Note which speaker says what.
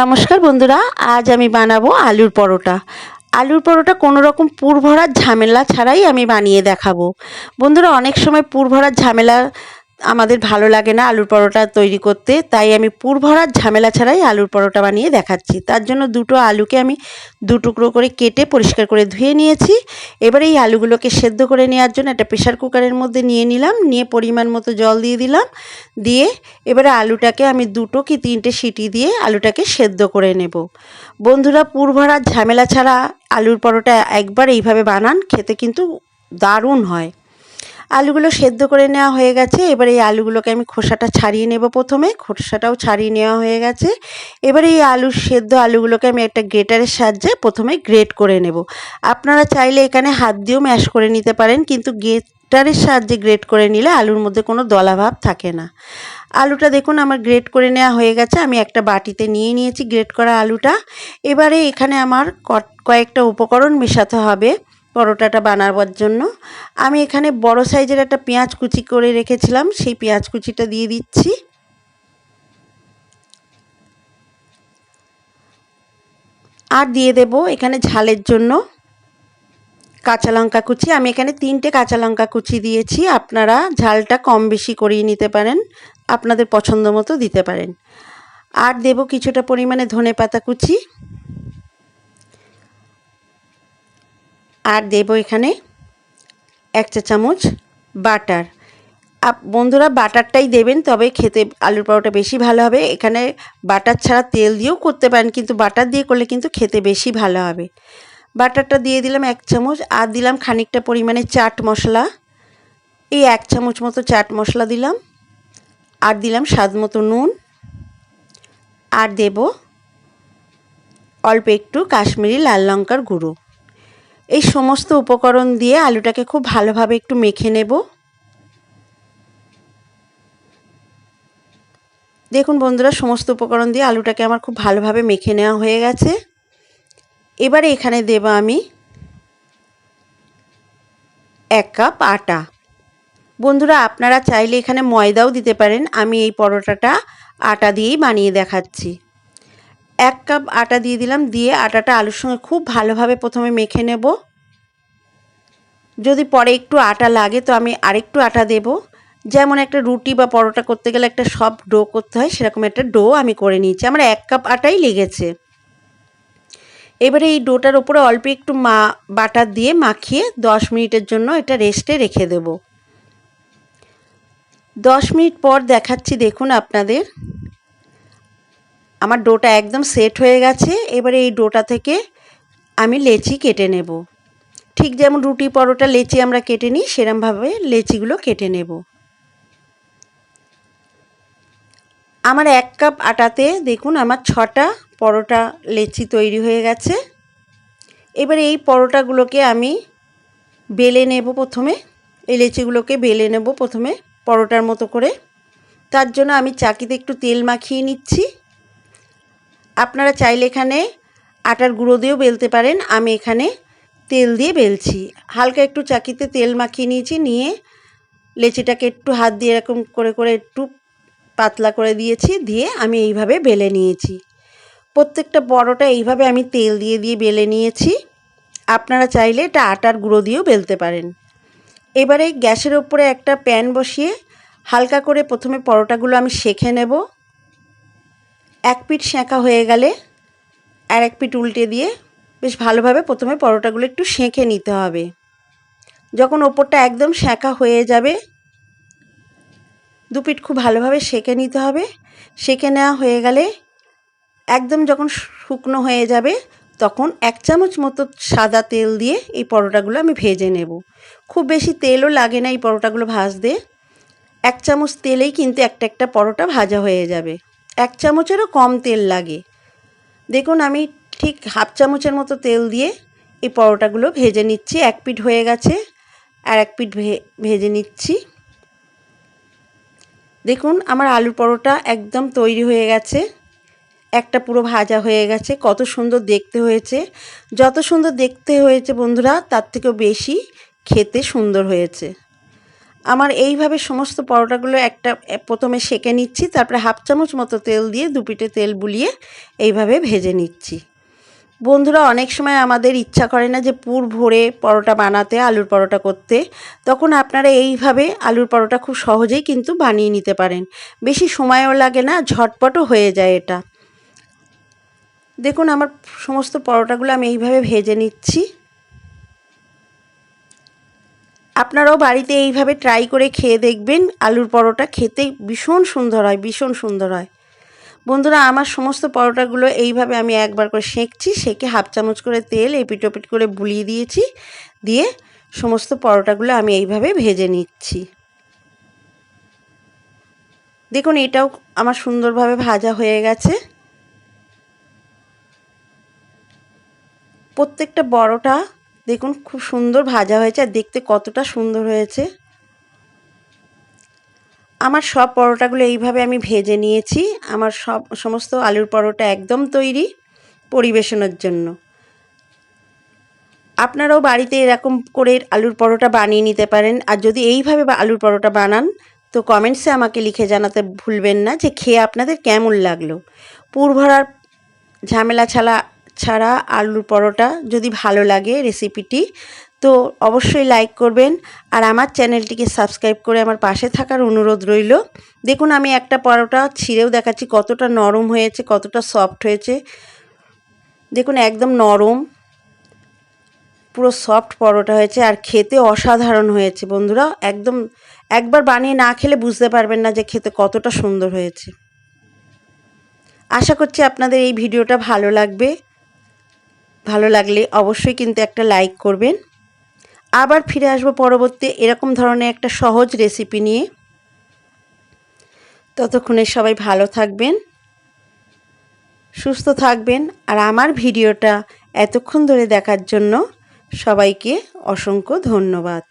Speaker 1: নমস্কার বন্ধুরা, আজ আমি বানাবো আলুর পরোটা। আলুর পরোটা কোনো রকম পুর ভরার ঝামেলা ছাড়াই আমি বানিয়ে দেখাবো। বন্ধুরা, অনেক সময় পুর ভরার ঝামেলা আমাদের ভালো লাগে না আলুর পরোটা তৈরি করতে, তাই আমি পুর ভরার ঝামেলা ছাড়াই আলুর পরোটা বানিয়ে দেখাচ্ছি। তার জন্য দুটো আলুকে আমি দু টুকরো করে কেটে পরিষ্কার করে ধুয়ে নিয়েছি। এবারে এই আলুগুলোকে সেদ্ধ করে নেওয়ার জন্য একটা প্রেশার কুকারের মধ্যে নিয়ে নিলাম, নিয়ে পরিমাণ মতো জল দিয়ে দিলাম। দিয়ে এবারে আলুটাকে আমি দুটো কি তিনটে সিটি দিয়ে আলুটাকে সেদ্ধ করে নেব। বন্ধুরা, পুর ভরার ঝামেলা ছাড়া আলুর পরোটা একবার এইভাবে বানান, খেতে কিন্তু দারুণ হয়। আলুগুলো সেদ্ধ করে নেওয়া হয়ে গেছে। এবার এই আলুগুলোকে আমি খোসাটা ছাড়িয়ে নেব প্রথমে। খোসাটাও ছাড়িয়ে নেওয়া হয়ে গেছে। এবার এই আলু সেদ্ধ আলুগুলোকে আমি একটা গ্রেটারের সাহায্যে প্রথমে গ্রেট করে নেব। আপনারা চাইলে এখানে হাত দিয়েও ম্যাশ করে নিতে পারেন, কিন্তু গ্রেটারের সাহায্যে গ্রেট করে নিলে আলুর মধ্যে কোনো দলাভাব থাকে না। আলুটা দেখুন আমার গ্রেট করে নেওয়া হয়ে গেছে, আমি একটা বাটিতে নিয়ে নিয়েছি গ্রেট করা আলুটা। এবারে এখানে আমার কয়েকটা উপকরণ মেশাতে হবে পরোটাটা বানাবার জন্য। আমি এখানে বড় সাইজের একটা পেঁয়াজ কুচি করে রেখেছিলাম, সেই পেঁয়াজ কুচিটা দিয়ে দিচ্ছি। আর দিয়ে দেব এখানে ঝালের জন্য। কাঁচা লঙ্কা কুচি, আমি এখানে তিনটে কাঁচা লঙ্কা কুচি দিয়েছি। আপনারা ঝালটা কম বেশি করিয়ে নিতে পারেন, আপনাদের পছন্দ মতো দিতে পারেন। আর দেব কিছুটা পরিমাণে ধনে পাতা কুচি। আর দেব এখানে এক চা চামচ বাটার। বন্ধুরা বাটারটাই দেবেন, তবে খেতে আলুর পরোটা বেশি ভালো হবে। এখানে বাটার ছাড়া তেল দিয়েও করতে পারেন, কিন্তু বাটার দিয়ে করলে কিন্তু খেতে বেশি ভালো হবে। বাটারটা দিয়ে দিলাম এক চামচ, আর দিলাম খানিকটা পরিমাণে চাট মশলা। এই এক চামচ মতো চাট মশলা দিলাম, আর দিলাম স্বাদ মতো নুন। আর দেব অল্প একটু কাশ্মীরি লাল লঙ্কার গুঁড়ো। এই সমস্ত উপকরণ দিয়ে আলুটাকে খুব ভালোভাবে একটু মেখে নেব। দেখুন বন্ধুরা, সমস্ত উপকরণ দিয়ে আলুটাকে আমার খুব ভালোভাবে মেখে নেওয়া হয়ে গেছে। এবারে এখানে দেব আমি এক কাপ আটা। বন্ধুরা, আপনারা চাইলে এখানে ময়দাও দিতে পারেন। আমি এই পরোটাটা আটা দিয়েই বানিয়ে দেখাচ্ছি। এক কাপ আটা দিয়ে দিলাম, দিয়ে আটাটা আলুর সঙ্গে খুব ভালোভাবে প্রথমে মেখে নেব। যদি পরে একটু আটা লাগে, তো আমি আরেকটু আটা দেব। যেমন একটা রুটি বা পরোটা করতে গেলে একটা সব ডো করতে হয়, সেরকম একটা ডো আমি করে নিয়েছি। আমার এক কাপ আটাই লেগেছে। এবারে এই ডোটার ওপরে অল্প একটু মা বাটার দিয়ে মাখিয়ে দশ মিনিটের জন্য এটা রেস্টে রেখে দেব। দশ মিনিট পর দেখাচ্ছি, দেখুন আপনাদের। আমার ডোটা একদম সেট হয়ে গেছে। এবারে এই ডোটা থেকে আমি লেচি কেটে নেব। ঠিক যেমন রুটি পরোটা লেচি আমরা কেটে নিই, সেরমভাবে লেচিগুলো কেটে নেব। আমার এক কাপ আটাতে, দেখুন আমার ছটা পরোটা লেচি তৈরি হয়ে গেছে। এবারে এই পরোটাগুলোকে আমি বেলে নেব প্রথমে। এই লেচিগুলোকে বেলে নেব প্রথমে পরোটার মতো করে। তার জন্য আমি চাকিতে একটু তেল মাখিয়ে নিচ্ছি। আপনারা চাইলে এখানে আটার গুঁড়ো দিয়েও বেলতে পারেন। আমি এখানে তেল দিয়ে বেলছি। হালকা একটু চাকিতে তেল মাখিয়ে নিয়েছি। নিয়ে লেচিটাকে একটু হাত দিয়ে এরকম করে করে একটু পাতলা করে দিয়েছি। দিয়ে আমি এইভাবে বেলে নিয়েছি। প্রত্যেকটা বড়টা এইভাবে আমি তেল দিয়ে দিয়ে বেলে নিয়েছি। আপনারা চাইলে এটা আটার গুঁড়ো দিয়েও বেলতে পারেন। এবারে গ্যাসের ওপরে একটা প্যান বসিয়ে হালকা করে প্রথমে পরোটাগুলো আমি সেঁকে নেব। এক পিঠ সেঁকা হয়ে গেলে আর এক পিঠ উল্টে দিয়ে বেশ ভালোভাবে প্রথমে পরোটাগুলো একটু সেঁকে নিতে হবে। যখন ওপরটা একদম সেঁকা হয়ে যাবে দু পিঠ খুব ভালোভাবে সেঁকে নিতে হবে। সেঁকে নেওয়া হয়ে গেলে একদম যখন শুকনো হয়ে যাবে, তখন এক চামচ মতো সাদা তেল দিয়ে এই পরোটাগুলো আমি ভেজে নেব। খুব বেশি তেলও লাগে না এই পরোটাগুলো ভাজতে। এক চামচ তেলেই কিন্তু একটা একটা পরোটা ভাজা হয়ে যাবে। এক চামচেরও কম তেল লাগে। দেখুন, আমি ঠিক হাফ চামচের মতো তেল দিয়ে এই পরোটাগুলো ভেজে নিচ্ছি। এক পিঠ হয়ে গেছে, আর এক পিঠ ভেজে নিচ্ছি। দেখুন, আমার আলুর পরোটা একদম তৈরি হয়ে গেছে। একটা পুরো ভাজা হয়ে গেছে। কত সুন্দর দেখতে হয়েছে। যত সুন্দর দেখতে হয়েছে বন্ধুরা, তার থেকেও বেশি খেতে সুন্দর হয়েছে। আমার এইভাবে সমস্ত পরোটাগুলো একটা প্রথমে সেকে নিচ্ছি, তারপরে হাফ চামচ মতো তেল দিয়ে দুপিটে তেল বুলিয়ে এইভাবে ভেজে নিচ্ছি। বন্ধুরা, অনেক সময় আমাদের ইচ্ছা করে না যে পুর ভরে পরোটা বানাতে, আলুর পরোটা করতে। তখন আপনারা এইভাবে আলুর পরোটা খুব সহজেই কিন্তু বানিয়ে নিতে পারেন। বেশি সময়ও লাগে না, ঝটপটও হয়ে যায় এটা। দেখুন, আমার সমস্ত পরোটাগুলো আমি এইভাবে ভেজে নিচ্ছি। আপনারাও বাড়িতে এইভাবে ট্রাই করে খেয়ে দেখবেন, আলুর পরোটা খেতে ভীষণ সুন্দর হয়, ভীষণ সুন্দর হয়। বন্ধুরা, আমার সমস্ত পরোটাগুলো এইভাবে আমি একবার করে সেঁকছি, সেঁকে হাফ চামচ করে তেল এপিট ওপিট করে বুলিয়ে দিয়েছি, দিয়ে সমস্ত পরোটাগুলো আমি এইভাবে ভেজে নিচ্ছি। দেখুন, এটাও আমার সুন্দরভাবে ভাজা হয়ে গেছে। প্রত্যেকটা বড়টা দেখুন খুব সুন্দর ভাজা হয়েছে আর দেখতে কতটা সুন্দর হয়েছে। আমার সব পরোটাগুলো এইভাবে আমি ভেজে নিয়েছি। আমার সব, সমস্ত আলুর পরোটা একদম তৈরি পরিবেশনের জন্য। আপনারাও বাড়িতে এরকম করে আলুর পরোটা বানিয়ে নিতে পারেন। আর যদি এইভাবে আলুর পরোটা বানান, তো কমেন্টসে আমাকে লিখে জানাতে ভুলবেন না যে খেয়ে আপনাদের কেমন লাগল। পুর ভরার ঝামেলা ছাড়া ছাড়া আলুর পরোটা যদি ভালো লাগে রেসিপিটি তো অবশ্যই লাইক করবেন। আর আমার চ্যানেলটিকে সাবস্ক্রাইব করে আমার পাশে থাকার অনুরোধ রইল। দেখুন, আমি একটা পরোটা ছিঁড়েও দেখাচ্ছি কতটা নরম হয়েছে, কতটা সফট হয়েছে। দেখুন, একদম নরম, পুরো সফট পরোটা হয়েছে, আর খেতে অসাধারণ হয়েছে বন্ধুরা। একদম একবার বানিয়ে না খেলে বুঝতে পারবেন না যে খেতে কতটা সুন্দর হয়েছে। আশা করছি আপনাদের এই ভিডিওটা ভালো লাগবে। ভালো লাগলে অবশ্যই কিন্তু একটা লাইক করবেন। আবার ফিরে আসব পরবর্তী এরকম ধরনের একটা সহজ রেসিপি নিয়ে। ততক্ষণে সবাই ভালো থাকবেন, সুস্থ থাকবেন, আর আমার ভিডিওটা এতক্ষণ ধরে দেখার জন্য সবাইকে অসংখ্য ধন্যবাদ।